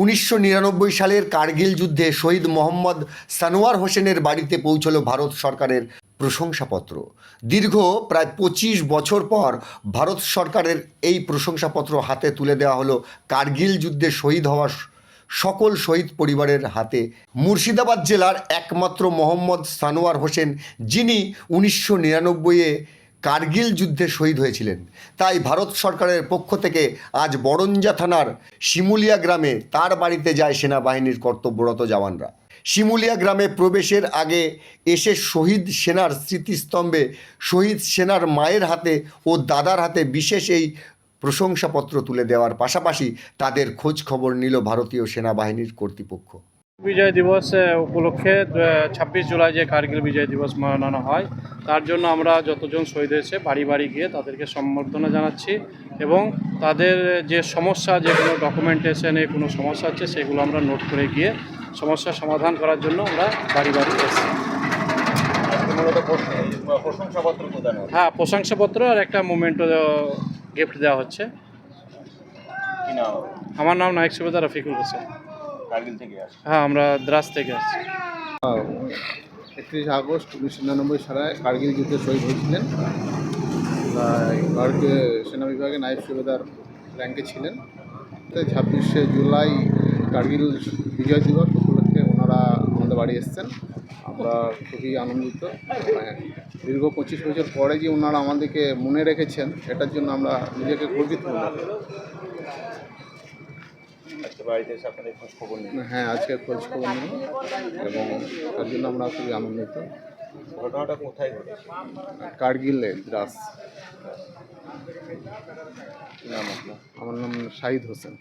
উনিশশো নিরানব্বই সালের কার্গিল যুদ্ধে শহীদ মোহাম্মদ সানোয়ার হোসেনের বাড়িতে পৌঁছল ভারত সরকারের প্রশংসাপত্র। দীর্ঘ প্রায় পঁচিশ বছর পর ভারত সরকারের এই প্রশংসাপত্র হাতে তুলে দেওয়া হলো কার্গিল যুদ্ধে শহীদ হওয়া সকল শহীদ পরিবারের হাতে। মুর্শিদাবাদ জেলার একমাত্র মোহাম্মদ সানোয়ার হোসেন, যিনি উনিশশো নিরানব্বইয়ে কার্গিল যুদ্ধে শহীদ হয়েছিলেন। তাই ভারত সরকারের পক্ষ থেকে আজ বরঞ্জা থানার শিমুলিয়া গ্রামে তার বাড়িতে যায় সেনাবাহিনীর কর্তব্যরত জওয়ানরা। শিমুলিয়া গ্রামে প্রবেশের আগে এসে শহীদ সেনার স্মৃতিস্তম্ভে শহীদ সেনার মায়ের হাতে ও দাদার হাতে বিশেষ এই প্রশংসাপত্র তুলে দেওয়ার পাশাপাশি তাদের খোঁজ খবর নিল ভারতীয় সেনাবাহিনীর কর্তৃপক্ষ। বিজয় দিবস উপলক্ষে ছাব্বিশ জুলাই যে কার্গিল বিজয় দিবস মানানো হয় তার জন্য আমরা যতজন শহীদ হয়েছে বাড়ি বাড়ি গিয়ে তাদেরকে সম্বর্ধনা জানাচ্ছি এবং তাদের যে সমস্যা যে কোনো ডকুমেন্টেশনে কোনো সমস্যা আছে সেগুলো আমরা নোট করে গিয়ে সমস্যার সমাধান করার জন্য আমরা বাড়ি বাড়ি এসেছি। হ্যাঁ প্রশংসাপত্র আর একটা মোমেন্টও গিফট দেওয়া হচ্ছে। আমার নাম নায়ক সুবেদার রফিকুল হোসেন। কার্গিল থেকে আসে হ্যাঁ আমরা দ্রাস থেকে আসছি। একত্রিশে আগস্ট উনিশশো নিরানব্বই সালে কার্গিল যুদ্ধে শহীদ হয়েছিলেন। ভারতীয় সেনা বিভাগে নাইব সুবেদার র্যাঙ্কে ছিলেন। তাই ছাব্বিশে জুলাই কার্গিল বিজয় দিবস উপলক্ষে ওনারা আমাদের বাড়ি এসেছেন। আমরা খুবই আনন্দিত। মানে দীর্ঘ পঁচিশ বছর পরে যে ওনারা আমাদেরকে মনে রেখেছেন এটার জন্য আমরা নিজেকে গর্বিত মনে করি। আজকে বাড়িতে এসে আপনাদের খোঁজ খবর নিন। হ্যাঁ আজকে খোঁজ খবর নেই এবং তার জন্য আমরা খুবই আনন্দিত। ঘটনাটা কোথায় ঘটেছে? কার্গিলে দ্রাস। নাম আপনার? আমার নাম শাহিদ হোসেন।